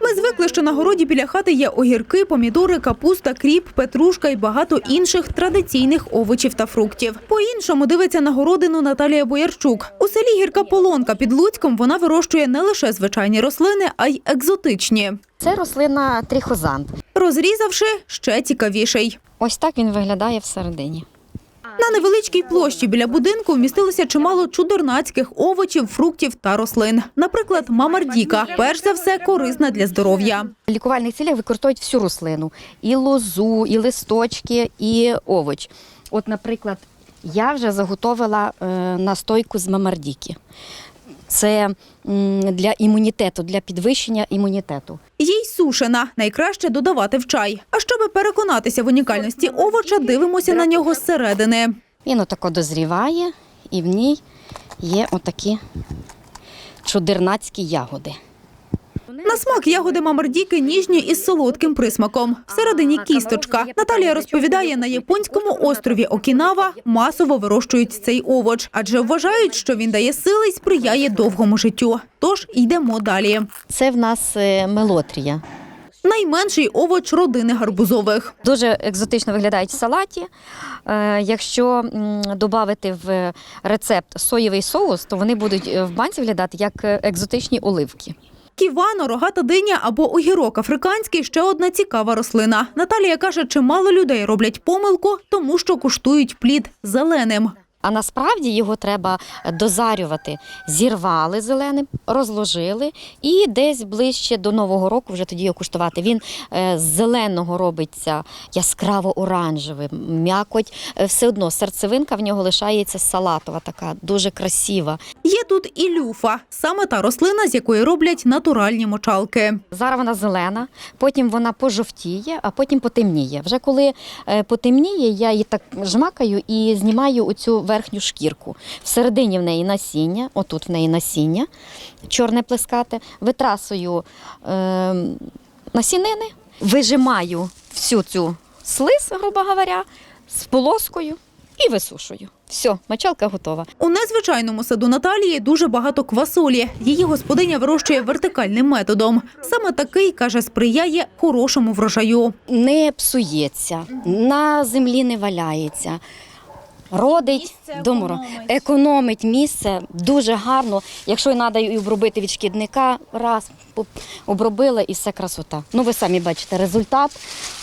Ми звикли, що на городі біля хати є огірки, помідори, капуста, кріп, петрушка і багато інших традиційних овочів та фруктів. По-іншому дивиться на городину Наталія Боярчук. У селі Гірка Полонка під Луцьком вона вирощує не лише звичайні рослини, а й екзотичні. Це рослина трихозант. Розрізавши, ще цікавіший. Ось так він виглядає всередині. На невеличкій площі біля будинку вмістилося чимало чудернацьких овочів, фруктів та рослин. Наприклад, мамардіка – перш за все корисна для здоров'я. В лікувальних цілях використовують всю рослину: і лозу, і листочки, і овоч. От, наприклад, я вже заготовила е, настойку з мамардіки. Це для імунітету, для підвищення імунітету. Їй сушена, найкраще додавати в чай. А щоб переконатися в унікальності овоча, дивимося на нього зсередини. Він отако дозріває, і в ній є отакі чудернацькі ягоди. На смак ягоди мамардіки ніжні із солодким присмаком. Всередині кісточка. Наталія розповідає, на японському острові Окінава масово вирощують цей овоч, адже вважають, що він дає сили й сприяє довгому життю. Тож йдемо далі. Це в нас е, мелотрія. Найменший овоч родини гарбузових. Дуже екзотично виглядають в салаті. Е, Якщо додати в рецепт соєвий соус, то вони будуть е, в банці виглядати як екзотичні оливки. Ківано, рогата диня або огірок африканський ще одна цікава рослина. Наталія каже, чимало людей роблять помилку, тому що куштують плід зеленим. А насправді його треба дозарювати. Зірвали зеленим, розложили і десь ближче до нового року вже тоді його куштувати. Він е, з зеленого робиться яскраво оранжевим, м'якоть. Е, Все одно серцевинка в нього лишається салатова, така дуже красива. Є тут і люфа, саме та рослина, з якої роблять натуральні мочалки. Зараз вона зелена, потім вона пожовтіє, а потім потемніє. Вже коли е, потемніє, я її так жмакаю і знімаю оцю верхню шкірку. Всередині в неї насіння, отут в неї насіння, чорне плескате, витрасую е, насінини, вижимаю всю цю слиз, грубо говоря, з полоскою і висушую. Все, мочалка готова. У незвичайному саду Наталії дуже багато квасолі. Її господиня вирощує вертикальним методом. Саме такий, каже, сприяє хорошому врожаю. не псується, на землі не валяється. Родить доморо, економить місце дуже гарно. Якщо й треба і обробити від шкідника, раз обробили і все красота. Ну ви самі бачите, результат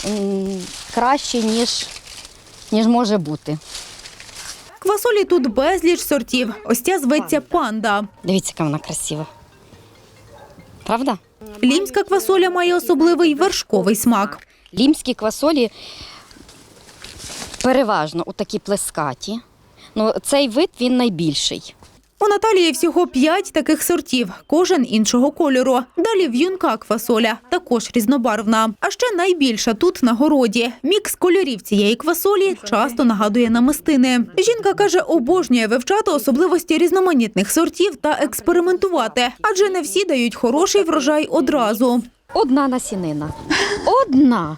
м, кращий, ніж, ніж може бути. Квасолі тут безліч сортів. Ось ця зветься панда. Дивіться, яка вона красива. Правда? Лімська квасоля має особливий вершковий смак. Лімські квасолі переважно у такі плескаті. Ну, цей вид він найбільший. У Наталії всього п'ять таких сортів, кожен іншого кольору. Далі в'юнка квасоля, також різнобарвна. А ще найбільша тут на городі. Мікс кольорів цієї квасолі часто нагадує намистини. Жінка каже, обожнює вивчати особливості різноманітних сортів та експериментувати, адже не всі дають хороший врожай одразу. Одна насінина. Одна.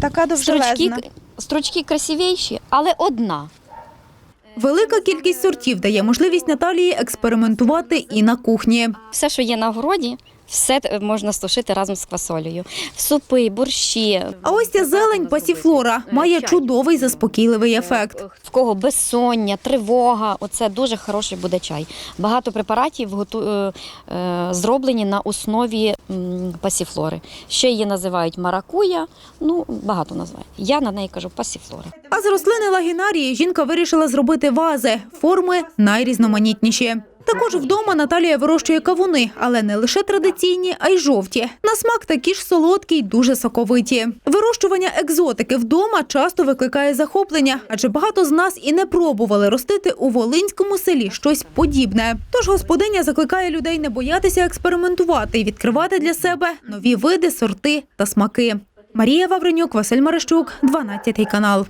Така Стручки, довжелезна. стручки красивіші, але одна. Велика кількість сортів дає можливість Наталії експериментувати і на кухні. Все, що є на городі, все т- можна стушити разом з квасолею. Супи, борщі. А ось ця зелень пасіфлора має чудовий заспокійливий ефект. В кого безсоння, тривога, оце дуже хороший буде чай. Багато препаратів готу... е, е, зроблені на основі пасіфлори. Ще її називають маракуя, ну багато називають. Я на неї кажу пасіфлора. А з рослини лагінарії жінка вирішила зробити вази, форми найрізноманітніші. Також вдома Наталія вирощує кавуни, але не лише традиційні, а й жовті. На смак такі ж солодкі й дуже соковиті. Вирощування екзотики вдома часто викликає захоплення, адже багато з нас і не пробували ростити у волинському селі щось подібне. Тож господиня закликає людей не боятися експериментувати і відкривати для себе нові види, сорти та смаки. Марія Вавренюк, Василь Марищук, 12 канал.